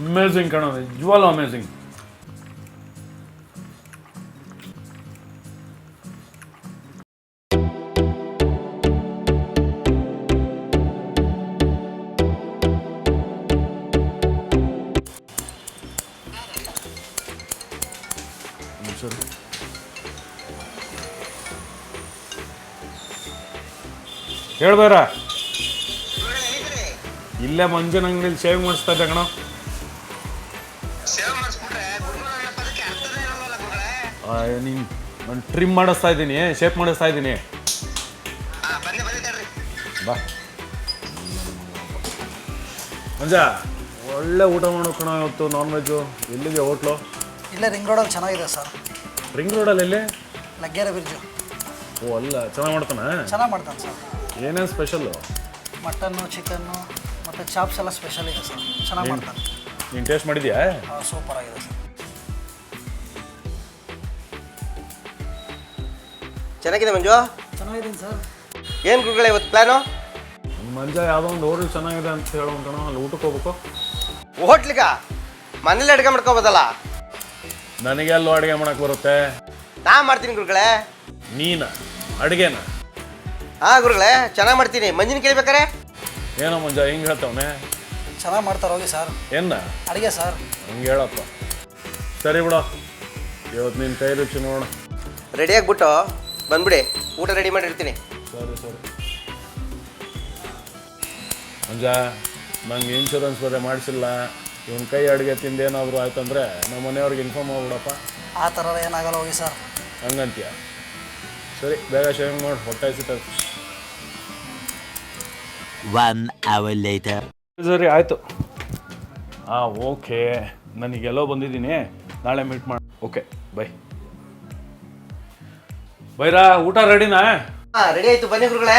Amazing ಕಣ ನಿಜವಾಗ್ಲೂ amazing ಹೇಳ್ಬೇರ ಇಲ್ಲೇ ಮಂಜನ ಅಂಗಡಿಲಿ ಶೇವ್ ಮಾಡಿಸ್ತಾ ಇದ್ದೆ ಕಣ ನೀನು ನಾನು ಟ್ರಿಮ್ ಮಾಡಿಸ್ತಾ ಇದ್ದೀನಿ ಶೇಪ್ ಮಾಡಿಸ್ತಾ ಇದ್ದೀನಿ. ಬಾ. ಮಂಜ ಒಳ್ಳೆ ಊಟ ಮಾಡೋ ಕಣ ಇವತ್ತು ನಾನ್ ವೆಜ್ಜು ಎಲ್ಲಿದೆ ಹೋಟ್ಲು? ಇಲ್ಲೇ ರಿಂಗ್ ರೋಡಲ್ಲಿ ಚೆನ್ನಾಗಿದೆ ಸರ್. ರಿಂಗ್ ರೋಡಲ್ಲಿ ಎಲ್ಲಿ? ಲಗ್ಗೆರೆ ಬ್ರಿಡ್ಜು ಓ ಅಲ್ಲ ಚೆನ್ನಾಗಿ ಮಾಡ್ತಾನೆ? ಚೆನ್ನಾಗಿ ಮಾಡ್ತಾನೆ ಸರ್. ಏನೇನು ಸ್ಪೆಷಲ್ಲು ಮಟನ್ನು ಚಿಕನ್ನು ಮತ್ತು ಚಾಪ್ಸ್ ಎಲ್ಲ ಸ್ಪೆಷಲ್ ಇದೆ ಸರ್. ಚೆನ್ನಾಗಿ ಮಾಡ್ತಾನೆ. ನೀನು ಟೇಸ್ಟ್ ಮಾಡಿದ್ಯಾ? ಸೂಪರ್ ಆಗಿದೆ ಸರ್. ಚೆನ್ನಾಗಿದೆ ಮಂಜು? ಚೆನ್ನಾಗಿದ್ದೀನಿ ಸರ್. ಏನು ಗುರುಗಳೇ ಇವತ್ತು ಪ್ಲ್ಯಾನು ಮಂಜ ಯಾವುದೋ ಒಂದು ಹೋಟೆಲ್ ಚೆನ್ನಾಗಿದೆ ಅಂತ ಹೇಳೋ ಕಣ ಅಲ್ಲಿ ಊಟಕ್ಕೆ ಹೋಗ್ಬೇಕು. ಹೋಟ್ಲಿಗ? ಮನೇಲಿ ಅಡುಗೆ ಮಾಡ್ಕೋಬೋದಲ್ಲ? ನನಗೆ ಅಲ್ಲೂ ಅಡುಗೆ ಮಾಡಕ್ಕೆ ಬರುತ್ತೆ. ನಾ ಮಾಡ್ತೀನಿ ಗುರುಗಳೇ. ನೀನ? ಅಡುಗೆನ? ಹಾ ಗುರುಗಳೇ ಚೆನ್ನಾಗಿ ಮಾಡ್ತೀನಿ. ಮಂಜಿನ ಕೇಳ್ಬೇಕಾರೆ? ಏನೋ ಮಂಜ ಹಿಂಗೆ ಹೇಳ್ತವನೆ. ಚೆನ್ನಾಗಿ ಮಾಡ್ತಾರೆ ಹೋಗಿ ಸರ್. ಏನ ಅಡುಗೆ ಸರ್. ಹಂಗೆ ಹೇಳಪ್ಪ. ಸರಿ ಬಿಡು. ಇವತ್ತು ನಿನ್ನ ಕೈ ರುಚಿ ನೋಡೋಣ. ರೆಡಿ ಆಗ್ಬಿಟ್ಟು ಬಂದ್ಬಿಡಿ ಊಟ ರೆಡಿ ಮಾಡಿರ್ತೀನಿ. ಸರಿ ಸರಿ. ಮಂಜ ನಂಗೆ ಇನ್ಶೂರೆನ್ಸ್ ಬೇರೆ ಮಾಡಿಸಿಲ್ಲ. ಇವನ್ ಕೈ ಅಡುಗೆ ತಿಂದೇನಾದರೂ ಆಯ್ತಂದ್ರೆ ನಮ್ಮ ಮನೆಯವ್ರಿಗೆ ಇನ್ಫಾರ್ಮ್ ಮಾಡ್ಬಿಡಪ್ಪ ಆ ಥರ ಏನಾಗಲ್ಲ ಹೋಗಿ ಸರ್. ಹಂಗಂತೀಯ? ಸರಿ ಬೇಗ ಶೇವಿಂಗ್ ಮಾಡಿ ಹೊಟ್ಟೆ ಹಸಿತದೆ ಒನ್ hour later. ಸರಿ ಆಯಿತು. ಹಾಂ ಓಕೆ ನನಗೆಲ್ಲೋ ಬಂದಿದ್ದೀನಿ. ನಾಳೆ ಮೀಟ್ ಮಾಡಿ ಓಕೆ ಬೈ ಬೈರಾ ಊಟ ರೆಡಿನಾ? ಹಾ ರೆಡಿ ಆಯ್ತು. ಬನ್ನಿ ಗುರುಗಳೇ.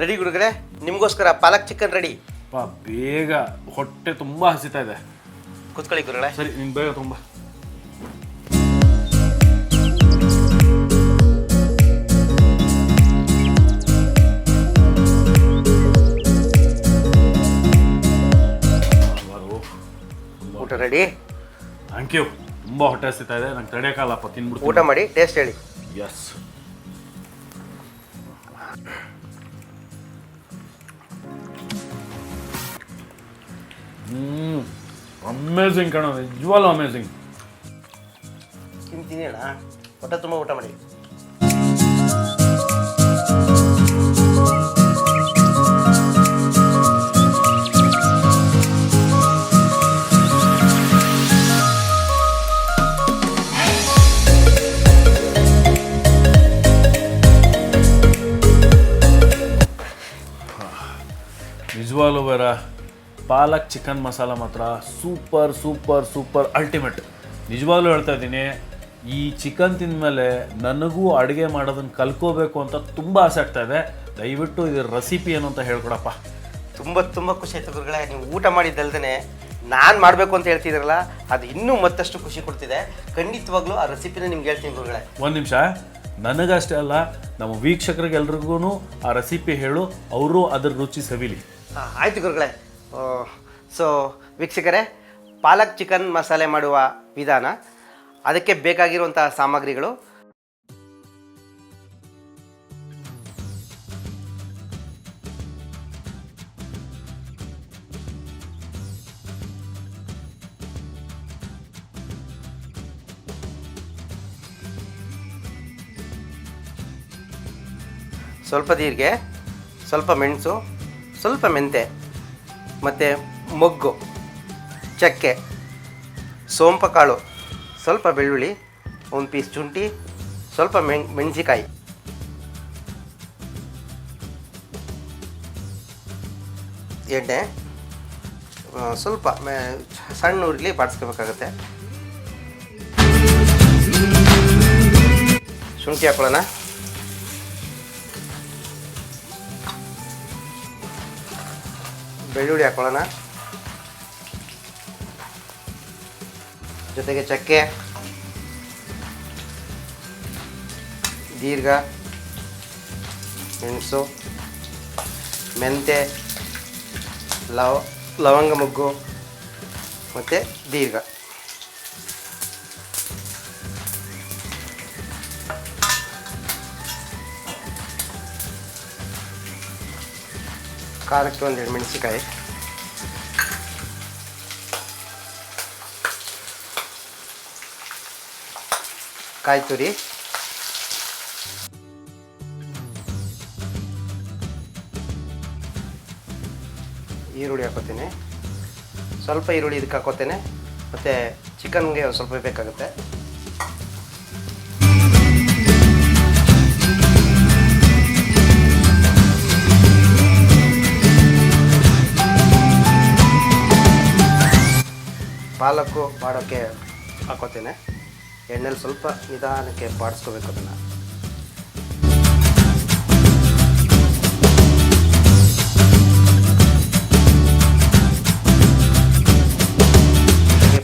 ರೆಡಿ ಗುರುಗಳೇ ನಿಮಗೋಸ್ಕರ ಪಾಲಕ್ ಚಿಕನ್ ರೆಡಿ. ಪಾ ಬೇಗ. ಹೊಟ್ಟೆ ತುಂಬಾ ಹಸಿತಾ ಇದೆ. ಕುತ್ಕೊಳ್ಳಿ ಗುರುಗಳೇ. ಸರಿ ನೀವು ಬೇಗ ತುಂಬ. ಊಟ ರೆಡಿ. ಥ್ಯಾಂಕ್ ಯು ತುಂಬ ಹೊಟ್ಟೆ ಹಸಿತಾ ಇದೆ. ನಂಗೆ ತಡೆಯೋಕ್ಕಲ್ಲಪ್ಪ ತಿನ್ಬಿಡ್ತೀನಿ. ಊಟ ಮಾಡಿ ಟೇಸ್ಟ್ ಹೇಳಿ. ಎಸ್ ಹ್ಞೂ ಅಮೇಝಿಂಗ್ ಕಣ ನಿಜವಾಗ್ಲೂ ಅಮೇಝಿಂಗ್ ತಿಂತೀನಿ ಅಣ್ಣ. ಹೊಟ್ಟೆ ತುಂಬ ಊಟ ಮಾಡಿ. ನಿಜವಾಗ್ಲೂ ಬೇರ ಪಾಲಕ್ ಚಿಕನ್ ಮಸಾಲ ಮಾತ್ರ ಸೂಪರ್ ಸೂಪರ್ ಸೂಪರ್ ಅಲ್ಟಿಮೇಟ್ ನಿಜವಾಗ್ಲೂ ಹೇಳ್ತಾ ಇದ್ದೀನಿ ಈ ಚಿಕನ್ ತಿಂದಮೇಲೆ ನನಗೂ ಅಡುಗೆ ಮಾಡೋದನ್ನು ಕಲ್ಕೋಬೇಕು ಅಂತ ತುಂಬ ಆಸೆ ಆಗ್ತಾ ಇದೆ. ದಯವಿಟ್ಟು ಇದ್ರ ರೆಸಿಪಿ ಏನು ಅಂತ ಹೇಳ್ಕೊಡಪ್ಪ. ತುಂಬ ತುಂಬ ಖುಷಿ ಆಯ್ತು ಗುರುಗಳೇ. ನೀವು ಊಟ ಮಾಡಿದ್ದಲ್ದೇ ನಾನು ಮಾಡಬೇಕು ಅಂತ ಹೇಳ್ತಿದ್ರಲ್ಲ ಅದು ಇನ್ನೂ ಮತ್ತಷ್ಟು ಖುಷಿ ಕೊಡ್ತಿದೆ. ಖಂಡಿತವಾಗ್ಲೂ ಆ ರೆಸಿಪಿನ ನಿಮ್ಗೆ ಹೇಳ್ತೀನಿ ಗುರುಗಳೇ. ಒಂದು ನಿಮಿಷ. ನನಗಷ್ಟೇ ಅಲ್ಲ ನಮ್ಮ ವೀಕ್ಷಕರಿಗೆಲ್ರಿಗೂ ಆ ರೆಸಿಪಿ ಹೇಳು ಅವರು ಅದ್ರ ರುಚಿ ಸವಿಲಿ. ಆಯ್ತು ಗುರುಗಳೇ. ಸೊ ವೀಕ್ಷಕರೇ, ಪಾಲಕ್ ಚಿಕನ್ ಮಸಾಲೆ ಮಾಡುವ ವಿಧಾನ, ಅದಕ್ಕೆ ಬೇಕಾಗಿರುವಂಥ ಸಾಮಗ್ರಿಗಳು. ಸ್ವಲ್ಪ ಜೀರಿಗೆ, ಸ್ವಲ್ಪ ಮೆಣಸು ಸ್ವಲ್ಪ ಮೆಂತೆ ಮತ್ತು ಮೊಗ್ಗು, ಚಕ್ಕೆ ಸೋಂಪ ಕಾಳು ಸ್ವಲ್ಪ ಬೆಳ್ಳುಳ್ಳಿ, ಒಂದು ಪೀಸ್ ಶುಂಠಿ, ಸ್ವಲ್ಪ ಮೆಣ್ ಮೆಣಸಿಕಾಯಿ ಎಣ್ಣೆ ಸ್ವಲ್ಪ ಸಣ್ಣ ಉರ್ಲಿ ಬಾಡಿಸ್ಕೋಬೇಕಾಗತ್ತೆ. ಶುಂಠಿ ಹಾಕೊಳ್ಳೋಣ. ಬೆಳ್ಳುಳ್ಳಿ ಹಾಕೊಳ್ಳೋಣ. ಜೊತೆಗೆ ಚಕ್ಕೆ ದೀರ್ಘ ಮೆಣಸು ಮೆಂತೆ ಲವ ಲವಂಗ ಮೊಗ್ಗು ಮತ್ತು ದೀರ್ಘ. ಖಾರಕ್ಕೆ ಒಂದೆರಡು ಮೆಣಸಿಕಾಯಿ ಕಾಯಿ ತುರಿ. ಈರುಳ್ಳಿ ಹಾಕೋತೀನಿ. ಸ್ವಲ್ಪ ಈರುಳ್ಳಿ ಇದಕ್ಕೆ ಹಾಕೋತೇನೆ. ಮತ್ತು ಚಿಕನ್ಗೆ ಸ್ವಲ್ಪ ಬೇಕಾಗುತ್ತೆ. ಪಾಲಕ್ಕು ಮಾಡೋಕ್ಕೆ ಹಾಕೋತೇನೆ. ಎಣ್ಣೆಲಿ ಸ್ವಲ್ಪ ನಿಧಾನಕ್ಕೆ ಬಾಡಿಸ್ಕೋಬೇಕು ಅದನ್ನು.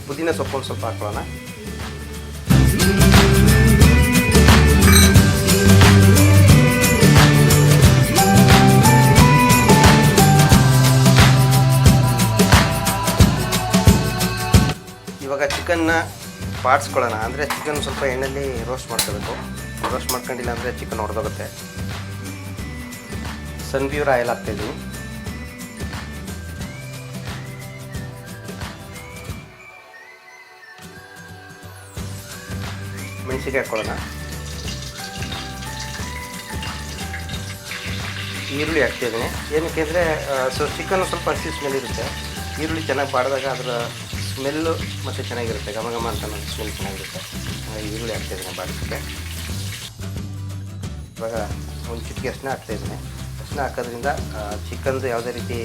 ಪುದೀನ ಸೊಪ್ಪು ಸ್ವಲ್ಪ ಹಾಕೊಳ್ಳೋಣ. ಇವಾಗ ಚಿಕನ್ನ ಬಾಡಿಸ್ಕೊಳ್ಳೋಣ ಅಂದರೆ ಚಿಕನ್ ಸ್ವಲ್ಪ ಎಣ್ಣೆಯಲ್ಲಿ ರೋಸ್ಟ್ ಮಾಡ್ಕೋಬೇಕು. ರೋಸ್ಟ್ ಮಾಡ್ಕೊಂಡಿಲ್ಲ ಅಂದರೆ ಚಿಕನ್ ಹೊಡೆದೋಗುತ್ತೆ ಸನ್ಪ್ಯೂರ್ ಆಯಿಲ್ ಹಾಕ್ತಾಯಿದ್ದೀನಿ ಮೆಣಸಿಗೆ ಹಾಕ್ಕೊಳ್ಳೋಣ ಈರುಳ್ಳಿ ಹಾಕ್ತಿದ್ದೀನಿ ಏನಕ್ಕೆ ಅಂದರೆ ಸೊ ಚಿಕನ್ ಸ್ವಲ್ಪ ಹಸಿ ಸ್ಮೆಲ್ ಇರುತ್ತೆ. ಈರುಳ್ಳಿ ಚೆನ್ನಾಗಿ ಬಾಡಿದಾಗ ಅದರ ಸ್ಮೆಲ್ಲು ಮತ್ತು ಚೆನ್ನಾಗಿರುತ್ತೆ. ಘಮ ಘಮ ಅಂತ ಸ್ಮೆಲ್ ಚೆನ್ನಾಗಿರುತ್ತೆ. ಈರುಳ್ಳಿ ಹಾಕ್ತಿದ್ದೀನಿ ಬಾಡಿಸೋಕ್ಕೆ ಇವಾಗ ಒಂದು ಚಿಟಿಕೆ ಅಷ್ಟನ್ನ ಹಾಕ್ತಾಯಿದ್ದೀನಿ ಅಷ್ಟನ್ನ ಹಾಕೋದ್ರಿಂದ ಚಿಕನ್ದು ಯಾವುದೇ ರೀತಿ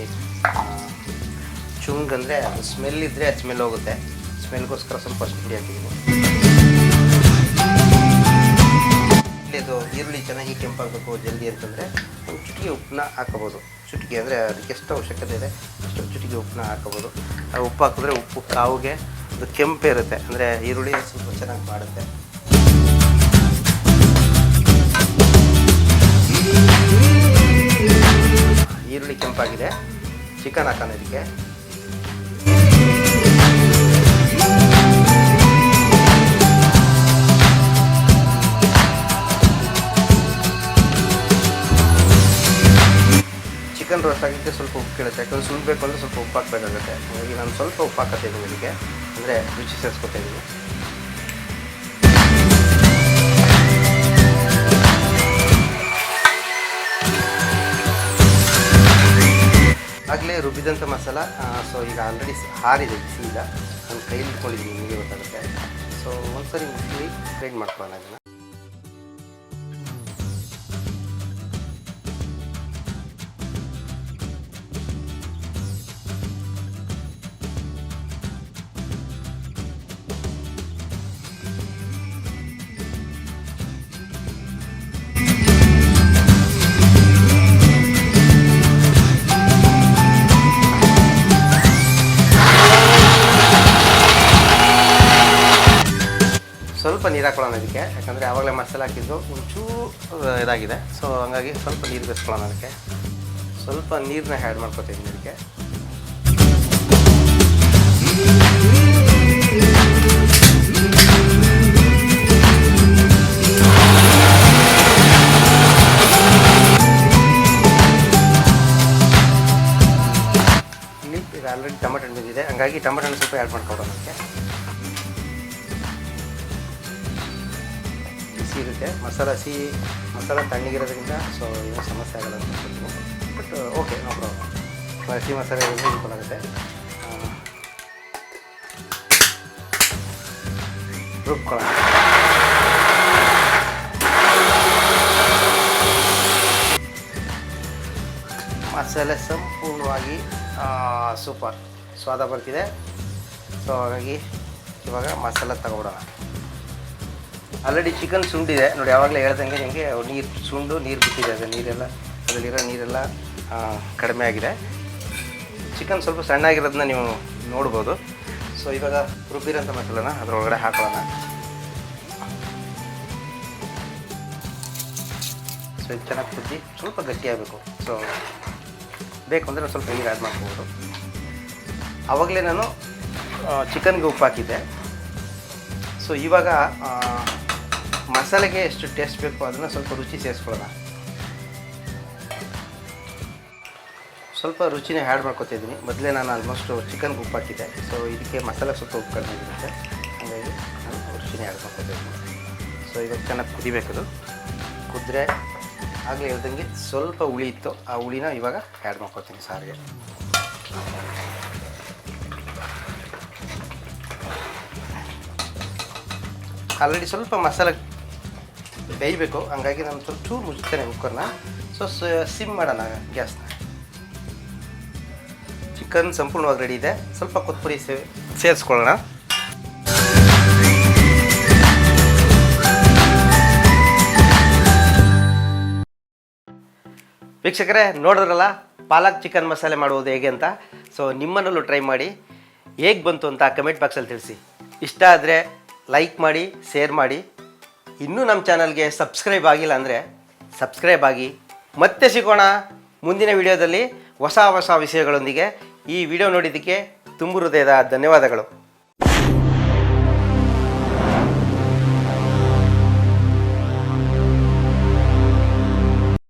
ಚುಂಗ್ ಅಂದರೆ ಅದು ಸ್ಮೆಲ್ ಇದ್ದರೆ ಅದು ಸ್ಮೆಲ್ ಹೋಗುತ್ತೆ. ಸ್ಮೆಲ್ಗೋಸ್ಕರ ಸ್ವಲ್ಪ ಅಷ್ಟು ಹಾಕಿದ್ದೀನಿ. ಇಲ್ಲಿದು ಈರುಳ್ಳಿ ಚೆನ್ನಾಗಿ ಕೆಂಪಾಗಬೇಕು ಜಲ್ದಿ ಅಂತಂದರೆ ಒಂದು ಚಿಟಿಕೆ ಉಪ್ಪನ್ನ ಹಾಕೋಬೋದು ಚುಟಿಗೆ ಅಂದರೆ ಅದಕ್ಕೆ ಎಷ್ಟು ಅವಶ್ಯಕತೆ ಇದೆ, ಅಷ್ಟು ಚುಟಿಗೆ ಉಪ್ಪನ್ನ ಹಾಕೋಬೋದು ಆ ಉಪ್ಪು ಹಾಕಿದ್ರೆ ಉಪ್ಪು ಕಾವಿಗೆ ಅದು ಕೆಂಪು ಇರುತ್ತೆ, ಅಂದರೆ ಈರುಳ್ಳಿ ಸ್ವಲ್ಪ ಚೆನ್ನಾಗಿ ಮಾಡುತ್ತೆ ಈರುಳ್ಳಿ ಕೆಂಪಾಗಿದೆ, ಚಿಕನ್ ಹಾಕೋಣ ಇದಕ್ಕೆ. ರೋಸ್ಟ್ ಸ್ವಲ್ಪ ಉಪ್ಪು ಕೇಳುತ್ತೆ. ಯಾಕಂದ್ರೆ ಸುಲ್ಬೇಕು ಅಂದರೆ ಸ್ವಲ್ಪ ಉಪ್ಪು ಹಾಕಬೇಕಾಗುತ್ತೆ. ಹಾಗಾಗಿ ನಾನು ಸ್ವಲ್ಪ ಉಪ್ಪು ಹಾಕತ್ತೀನಿ ಇದಕ್ಕೆ ಅಂದರೆ ರುಚಿ ಸೇರಿಸ್ಕೊತಾ ಆಗಲೇ ರುಬ್ಬಿದಂಥ ಮಸಾಲ ಸೊ ಈಗ ಆಲ್ರೆಡಿ ಹಾರಿದೆ ಈಗ ನಾನು ಕೈಲಿ ಇಟ್ಕೊಂಡಿದ್ದೀನಿ, ನಿಮಗೆ ಗೊತ್ತಾಗುತ್ತೆ. ಸೊ ಒಂದ್ಸರಿ ಮಿಕ್ಸಿ ಗ್ರೈಂಡ್ ಮಾಡ್ಕೊಳ್ಳೋಣ ಇದನ್ನು. ಸ್ವಲ್ಪ ನೀರು ಹಾಕೊಳ್ಳೋಣ ಅದಕ್ಕೆ ಯಾಕಂದರೆ ಆವಾಗಲೇ ಮಸಾಲೆ ಹಾಕಿದ್ದು ಒಂಚೂರು ಇದಾಗಿದೆ. ಸೊ ಹಂಗಾಗಿ ಸ್ವಲ್ಪ ನೀರು ಬೆಸ್ಕೊಳ್ಳೋಣ ಅದಕ್ಕೆ. ಸ್ವಲ್ಪ ನೀರನ್ನ ಆ್ಯಡ್ ಮಾಡ್ಕೊತೀನಿ ಅದಕ್ಕೆ ಆಲ್ರೆಡಿ ಟೊಮೆಟೊ ಹಣ್ಣು ಬಿದ್ದಿದೆ ಹಂಗಾಗಿ ಟೊಮೆಟೊ ಹಣ್ಣು ಸ್ವಲ್ಪ ಆ್ಯಡ್ ಮಾಡ್ಕೊಡೋಣ ಅದಕ್ಕೆ. ಬಿಸಿ ಇರುತ್ತೆ ಮಸಾಲ ಸಿಹಿ ಮಸಾಲ ತಣ್ಣಗಿರೋದ್ರಿಂದ ಸೊ ಏನೂ ಸಮಸ್ಯೆ ಆಗಲ್ಲ ಅಂತ ಬಟ್ ಓಕೆ ನೋ ಪ್ರಾಬ್ಲಮ್ ಹಸಿ ಮಸಾಲೆ ಯೂಸ್ಫುಲ್ ಆಗುತ್ತೆ. ರುಬ್ಕೊಳ್ಳೋಣ. ಮಸಾಲೆ ಸಂಪೂರ್ಣವಾಗಿ ಸೂಪರ್ ಸ್ವಾದ ಬರ್ತಿದೆ. ಸೊ ಹಾಗಾಗಿ ಇವಾಗ ಮಸಾಲೆ ತಗೊಬಿಡೋಣ. Already chicken ಸುಂಡಿದೆ. ನೋಡಿ, ಯಾವಾಗಲೇ ಹೇಳ್ದಂಗೆ ನಿಮಗೆ ನೀರು ಸುಂಡು, ನೀರು ಬಿಟ್ಟಿದೆ ಅದು, ನೀರೆಲ್ಲ, ಅದರಲ್ಲಿರೋ ನೀರೆಲ್ಲ ಕಡಿಮೆ ಆಗಿದೆ. ಚಿಕನ್ ಸ್ವಲ್ಪ ಸಣ್ಣಾಗಿರೋದನ್ನ ನೀವು ನೋಡ್ಬೋದು. ಸೊ ಇವಾಗ ರುಬ್ಬಿರೋಂಥ ಮಸಾಲನ ಅದರೊಳಗಡೆ ಹಾಕೋಣ ಸೊ ಇದು ಚೆನ್ನಾಗಿ ಕುದ್ದಿ, ಸ್ವಲ್ಪ ಗಟ್ಟಿಯಾಗಬೇಕು ಸೊ ಬೇಕು ಅಂದರೆ ಸ್ವಲ್ಪ ನೀರು ಆ್ಯಡ್ ಮಾಡ್ಕೋಬೋದು. ಆವಾಗಲೇ ನಾನು ಚಿಕನ್ಗೆ ಉಪ್ಪು ಹಾಕಿದ್ದೆ. ಸೊ ಇವಾಗ ಮಸಾಲೆಗೆ ಎಷ್ಟು ಟೇಸ್ಟ್ ಬೇಕು ಅದನ್ನು ಸ್ವಲ್ಪ ರುಚಿ ಸೇರಿಸ್ಕೊಳ್ಳೋಣ. ಸ್ವಲ್ಪ ರುಚಿನೇ ಆ್ಯಡ್ ಮಾಡ್ಕೊತಿದ್ದೀನಿ ಮೊದಲೇ ನಾನು ಆಲ್ಮೋಸ್ಟ್ ಚಿಕನ್ ಉಪ್ಪು ಹಾಕಿದ್ದೆ. ಸೊ ಇದಕ್ಕೆ ಮಸಾಲೆ ಸ್ವಲ್ಪ ಉಪ್ಪು ಕಡಿಮೆ ಇರುತ್ತೆ. ಹಾಗಾಗಿ ನಾನು ರುಚಿನೇ ಆ್ಯಡ್ ಮಾಡ್ಕೊತಿದ್ದೀನಿ ಸೊ ಇವಾಗ ಚೆನ್ನಾಗಿ ಕುದಿಬೇಕದು ಕುದ್ರೆ ಆಗಲೇ ಹೇಳ್ದಂಗೆ ಸ್ವಲ್ಪ ಹುಳಿ ಇತ್ತು. ಆ ಹುಳಿನ ಇವಾಗ ಆ್ಯಡ್ ಮಾಡ್ಕೊತೀನಿ ಸಾರಿಗೆ. ಆಲ್ರೆಡಿ ಸ್ವಲ್ಪ ಮಸಾಲೆ ಬೇಯಬೇಕು. ಹಂಗಾಗಿ ನಾನು ಸ್ವಲ್ಪ ಚೂರು ಮುಚ್ಚುತ್ತೇನೆ ಕುಕ್ಕರ್ನ ಸೊ ಸಿಮ್ ಮಾಡೋಣ ಗ್ಯಾಸ್ನ ಚಿಕನ್ ಸಂಪೂರ್ಣವಾಗಿ ರೆಡಿ ಇದೆ. ಸ್ವಲ್ಪ ಕೊತ್ತಂಬರಿ ಸೇರಿಸ್ಕೊಳ್ಳೋಣ. ವೀಕ್ಷಕರೇ, ನೋಡಿದ್ರಲ್ಲ, ಪಾಲಕ್ ಚಿಕನ್ ಮಸಾಲೆ ಮಾಡುವುದು ಹೇಗೆ ಅಂತ? ಸೊ ನಿಮ್ಮನಲ್ಲೂ ಟ್ರೈ ಮಾಡಿ. ಹೇಗೆ ಬಂತು ಅಂತ ಕಮೆಂಟ್ ಬಾಕ್ಸಲ್ಲಿ ತಿಳಿಸಿ. ಇಷ್ಟ ಆದರೆ ಲೈಕ್ ಮಾಡಿ ಶೇರ್ ಮಾಡಿ. ಇನ್ನೂ ನಮ್ಮ ಚಾನಲ್ಗೆ ಸಬ್ಸ್ಕ್ರೈಬ್ ಆಗಿಲ್ಲ ಅಂದರೆ ಸಬ್ಸ್ಕ್ರೈಬ್ ಆಗಿ. ಮತ್ತೆ ಸಿಗೋಣ ಮುಂದಿನ ವಿಡಿಯೋದಲ್ಲಿ ಹೊಸ ಹೊಸ ವಿಷಯಗಳೊಂದಿಗೆ ಈ ವಿಡಿಯೋ ನೋಡಿದ್ದಕ್ಕೆ ತುಂಬು ಹೃದಯದ ಧನ್ಯವಾದಗಳು.